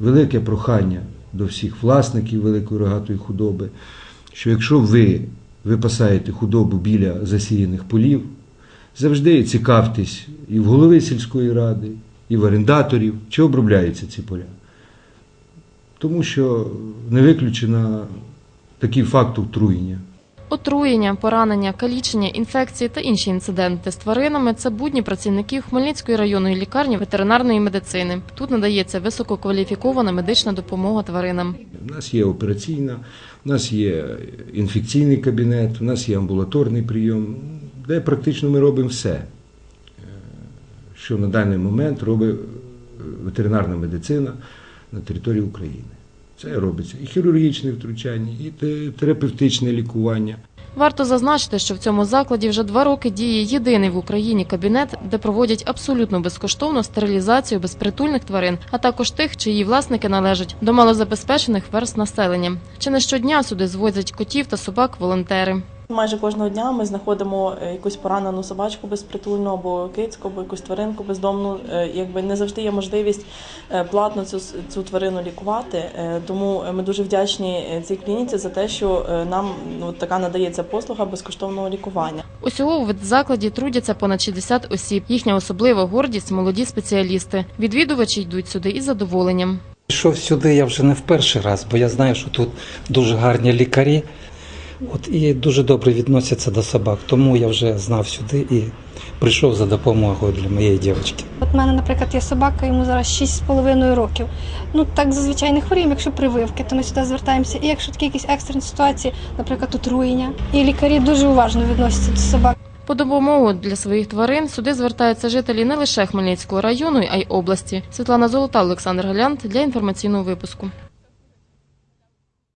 велике прохання до всіх власників великої рогатої худоби, що якщо ви випасаєте худобу біля засіяних полів, завжди цікавтесь і в голови сільської ради, і в орендаторів, чи обробляються ці поля. Тому що не виключено такий факт отруєння. Отруєння, поранення, калічення, інфекції та інші інциденти з тваринами це будні працівників Хмельницької районної лікарні ветеринарної медицини. Тут надається висококваліфікована медична допомога тваринам. У нас є операційна, у нас є інфекційний кабінет, у нас є амбулаторний прийом, де практично ми робимо все, е, що на даний момент робить е, ветеринарна медицина на території України. Це робиться і хірургічне втручання, і терапевтичне лікування. Варто зазначити, що в цьому закладі вже два роки діє єдиний в Україні кабінет, де проводять абсолютно безкоштовну стерилізацію безпритульних тварин, а також тих, чиї власники належать до малозабезпечених верст населення. Чи не щодня сюди звозять котів та собак волонтери. Майже кожного дня ми знаходимо е, якусь поранену собачку безпритульну або кицьку, або якусь тваринку бездомну. Е, Якби не завжди є можливість е, платно цю, цю тварину лікувати. Тому ми дуже вдячні цій клініці за те, що нам ну, така надається послуга безкоштовного лікування. Усього в закладі трудяться понад 60 осіб. Їхня особлива гордість молоді спеціалісти. Відвідувачі йдуть сюди із задоволенням. Пішов сюди я вже не в перший раз, бо я знаю, що тут дуже гарні лікарі. От і дуже добре відносяться до собак. Тому я вже знав сюди і прийшов за допомогою для моєї дівчинки. От в мене, наприклад, є собака, йому зараз 6,5 років. Ну так зазвичай не хворіємо, якщо прививки, то ми сюди звертаємося. І якщо такі якісь екстрені ситуації, наприклад, отруєння. І лікарі дуже уважно відносяться до собак. По допомогу для своїх тварин сюди звертаються жителі не лише Хмельницького району, а й області. Світлана Золота, Олександр Галянт для інформаційного випуску.